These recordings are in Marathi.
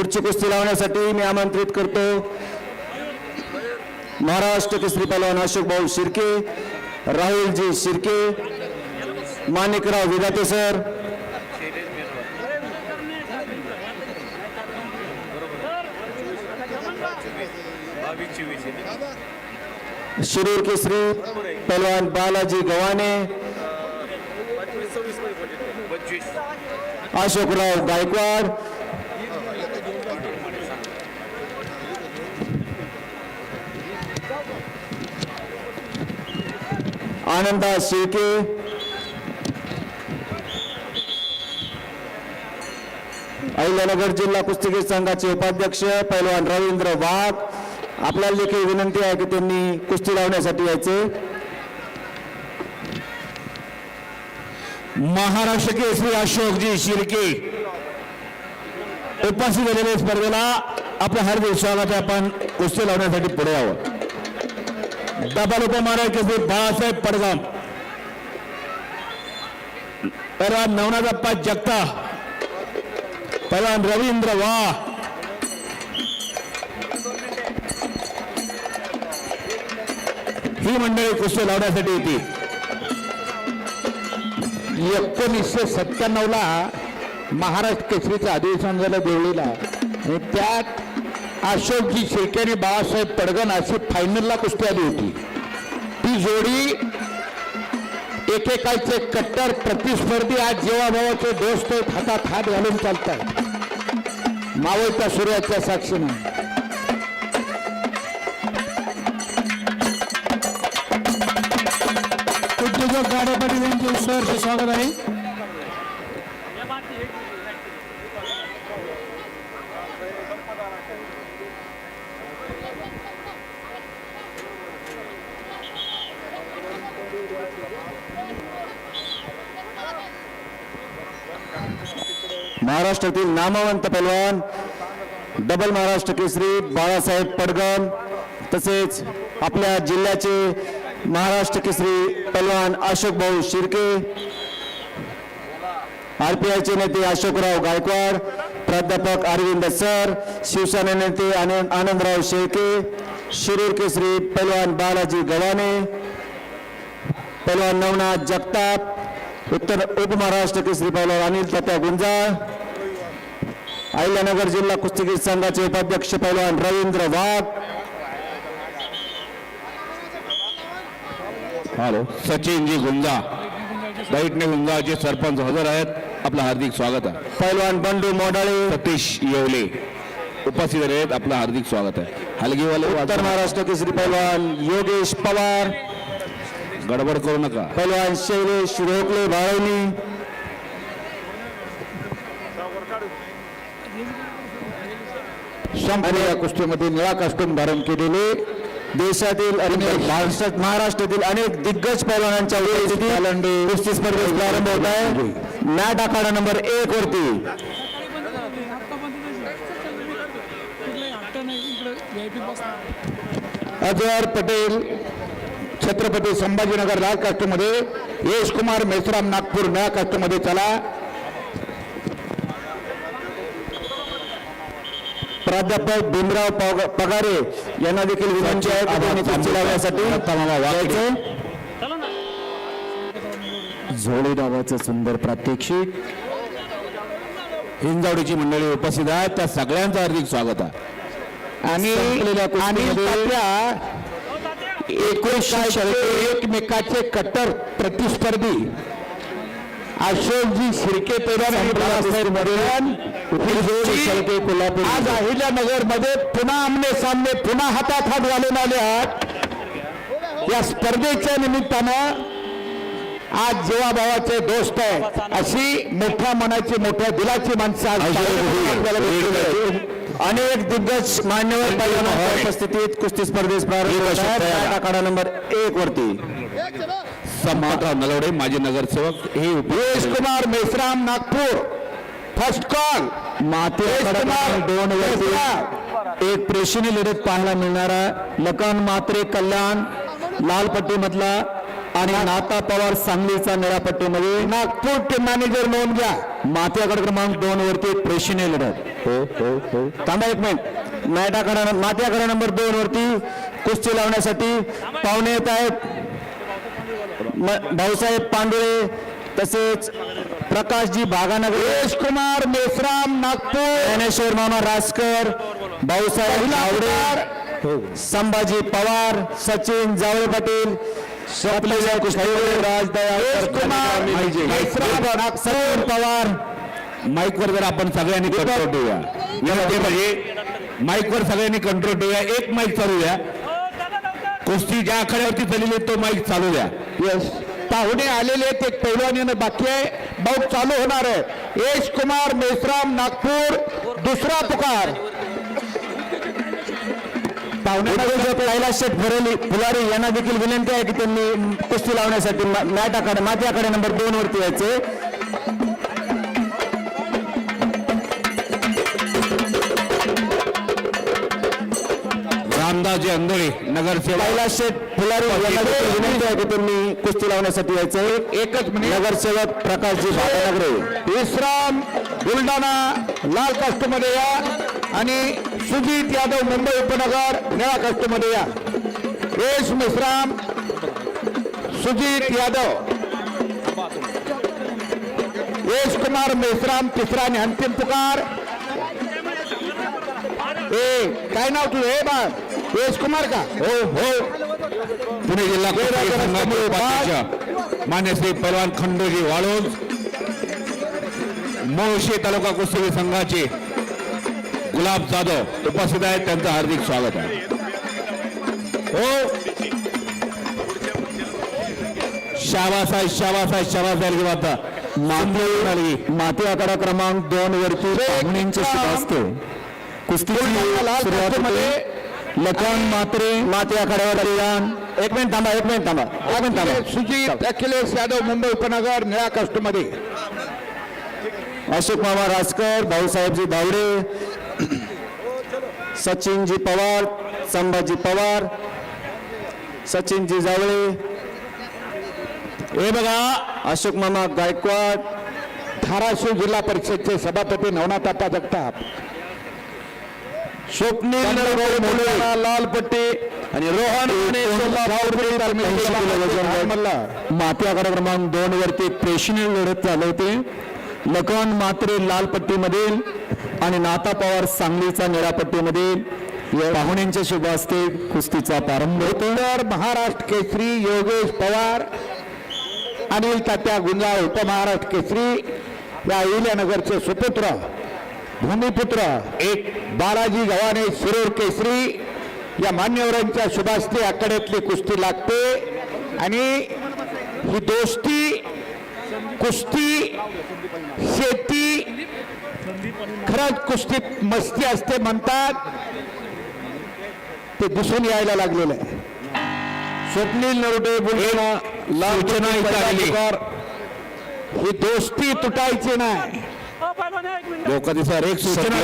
पुढची कुस्ती लावण्यासाठी मी आमंत्रित करतो. महाराष्ट्र केसरी पहलवान अशोक भाऊ शिर्के, राहुलजी शिर्के, माणिकराव विधाते सर. शिरूर केसरी पहलवान बालाजी गव्हाणे अशोकराव गायकवाड आनंदा शिर्के अहिल्यानगर जिल्हा कुस्तीगीर संघाचे उपाध्यक्ष पैलवान रवींद्र वाघ। आपल्याला देखील विनंती आहे की त्यांनी कुस्ती लावण्यासाठी यायचे. महाराष्ट्र के श्री अशोकजी शिर्के। उपस्थित झालेल्या स्पर्धेला आपलं हार्दिक स्वागत आहे. आपण कुस्ती लावण्यासाठी पुढे यावं. डबल उपमहाराज केसरी बाळासाहेब पडगाम पहिला नवनाथप्पा जगता. पहिला रवींद्र वा. ही मंडळी कुस्ती लावण्यासाठी होती एकोणीसशे सत्त्याण्णवला महाराष्ट्र केसरीचं अधिवेशन झालं देवळीला. आणि त्यात अशोकजी शिर्के आणि बाळासाहेब पडगण अशी फायनलला कुस्ती आली होती. ती जोडी एकेकाचे कट्टर प्रतिस्पर्धी आज जीवाभावाचे दोस्त आहेत, हातात हात घालून चालतात मावळच्या सूर्याच्या साक्षीने. उद्योजक गाडे पाटील यांचे सहर्ष स्वागत आहे. महाराष्ट्रातील नामवंत पैलवान डबल महाराष्ट्र केसरी बाळासाहेब पडगम तसेच आपल्या जिल्ह्याचे महाराष्ट्र केसरी पैलवान अशोक भाऊ शिर्के आरपीआयचे नेते अशोकराव गायकवाड प्राध्यापक अरविंद सर शिवसेना नेते आनंदराव शेळके शिरूर केसरी पैलवान बालाजी गव्हाणे पैलवान नवनाथ जगताप उत्तर उपमहाराष्ट्र केसरी पैलवान अनिल तात्या गुंजाळ अहिल्यानगर जिल्हा कुस्तीगीर संघाचे उपाध्यक्ष पैलवान रवींद्र वाघ। हॅलो सचिनजी गुंजा। दैटणे गुंजाचे सरपंच हजर आहेत. आपलं हार्दिक स्वागत आहे. पैलवान बंडू मोडाळे। सतीश येवले उपस्थित आहेत. आपलं हार्दिक स्वागत आहे. हलगीवाले उत्तर महाराष्ट्र केसरी पैलवान योगेश पवार। गडबड करू नका. पैलवान शैलेश रोकले बाळवणी. संपूर्ण या कुस्तीमध्ये निळा कस्टूम धारण केलेले देशातील आणि महाराष्ट्रात महाराष्ट्रातील अनेक दिग्गज पैलवानांच्या कुस्ती स्पर्धेत प्रारंभ होत आहे. मॅट आखाडा नंबर एक वरती. अजहर पटेल. छत्रपती संभाजीनगर लाल कास्टमध्ये यश कुमार मेसराम नागपूर निळा कास्टमध्ये चला. प्राध्यापक भीमराव पग- पगारे यांना देखील विनंती आहे. झोळी नावाचं सुंदर प्रात्यक्षिक. हिंजवडीची मंडळी उपस्थित आहेत. त्या सगळ्यांचं हार्दिक स्वागत आहे. आणि एकोणीसशे एकमेकाचे कट्टर प्रतिस्पर्धी. अशोकजी शिर्के कोल्हापूर. आज अहिल्यानगरमध्ये पुन्हा आमने सामने पुन्हा हातात हात घालून आले आहात या स्पर्धेच्या निमित्तानं आज जीवाभावाचे दोस्त आहे अशी मोठ्या मनाची मोठ्या दिलाची माणसं आज आहेत. अनेक दिग्गज मान्यवर पैलवानांच्या उपस्थितीत कुस्ती स्पर्धेस प्रारंभ आखाडा नंबर एक वरती. संपतराव नलवडे माजी नगरसेवक हे यश कुमार मेश्राम नागपूर. फर्स्ट कॉल माते दोन वरती. एक प्रेक्षणीय लढत पाहायला मिळणारा लखन मात्रे कल्याण लाल पट्टीमधला आणि नाता पवार सांगलीचा निळ्या पट्टीमध्ये नागपूर टीम मॅनेजर नोंद घ्या. आखाडा क्रमांक दोन वरती एक प्रेक्षणीय लढत. थांबा एक मिनिट. मॅट आखाडा माती आखाडा नंबर दोन वरती कुस्ती लावण्यासाठी पाहुणे येत आहेत. भाऊसाहेब पांडुळे तसेच प्रकाशजी भागानगर. कुमार मेश्राम नागपूर. ज्ञानेश्वर मामा रासकर भाऊसाहेब आवडे संभाजी पवार सचिन जावळे पाटील मेश्राम सचिन पवार माईकवर जर आपण सगळ्यांनी कंट्रोल ठेवूया. यामध्ये म्हणजे माईकवर सगळ्यांनी कंट्रोल ठेवूया. एक माईक चालू द्या. कुस्ती ज्या आखाड्यावरती चाललेली आहे, तो माईक चालू द्या. यस पाहुणे आलेले आहेत एक पैलवान बाकी आहे. बहुत चालू होणार आहे. यश कुमार मेश्राम नागपूर दुसरा पुकार. पाहुण्यांना शेठ फुरली फुलारी यांना देखील विनंती आहे की त्यांनी कुस्ती लावण्यासाठी मॅट आखाडा माती आखाडा नंबर दोन वरती यायचे. रामदासजी अंधळे नगरसेवक. शेठ फुलारी यांना देखील विनंती आहे की त्यांनी कुस्ती लावण्यासाठी यायचे. एकच मिनिट. नगरसेवक प्रकाशजी भागानगरे. विश्राम बुलढाणा लाल कास्टमध्ये या. आणि सुजित यादव मुंबई उपनगर निळा कास्टमध्ये या. यश मिश्राम सुजित यादव. यश कुमार मेश्राम तिसरा आणि अंतिम पुकार. ए काय नाव तुझं? हे बा यश कुमार का? हो हो. पुणे जिल्हा कुस्ती संघाचे मान्य श्री पैलवान खंडोजी वाळूज. मोर्शी तालुका कुस्ती संघाचे गुलाब जाधव उपस्थित आहेत. त्यांचं हार्दिक स्वागत आहे. हो. शाबास आहे शाबास आहे शाबास आता. माती माती आखाडा क्रमांक दोन वरती शुभ असते. कुस्तीची सुरुवात होते. लखन मात्रे माती आखाड्यावर बलिदान एक मिनिट थांबा एक मिनिट थांबा एक मिनिट थांबा. सुजित अखिलेश यादव मुंबई उपनगर निळा कास्टमध्ये अशोक मामा राजकर भाऊसाहेबजी धावडे सचिनजी पवार संभाजी पवार सचिनजी जावळे. हे बघा अशोक मामा गायकवाड. धाराशिव जिल्हा परिषदचे सभापती नवनाथ जगताप. स्वप्नील लाल पट्टी. आणि रोहन आखाडा क्रमांक दोन वरती प्रेक्षणीय लढत चालू होते. लखन मात्रे लाल पट्टीमधील आणि नाता पवार सांगलीचा निळापट्टीमधील या पाहुण्यांच्या शुभ हस्ते कुस्तीचा प्रारंभ होतो. उत्तर महाराष्ट्र केसरी योगेश पवार अनिल तात्या गुंजाळ उपमहाराष्ट्र केसरी या इल्यानगरचे सुपुत्र. भूमिपुत्र एक बालाजी गव्हाणे शिरूर केसरी या मान्यवरांच्या शुभास्ते आकड्यातली कुस्ती लागते. आणि ही दोस्ती कुस्ती शेती खरंच कुस्तीत मस्ती असते म्हणतात. ते दिसून यायला लागलेलं आहे. स्वप्नील नरडे बुलढाणा ही दोस्ती तुटायची नाही. लोक दिसणार एक सूचना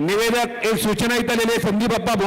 निवेदक एक सूचना इथं आलेली संदीप अप्पा भोंडे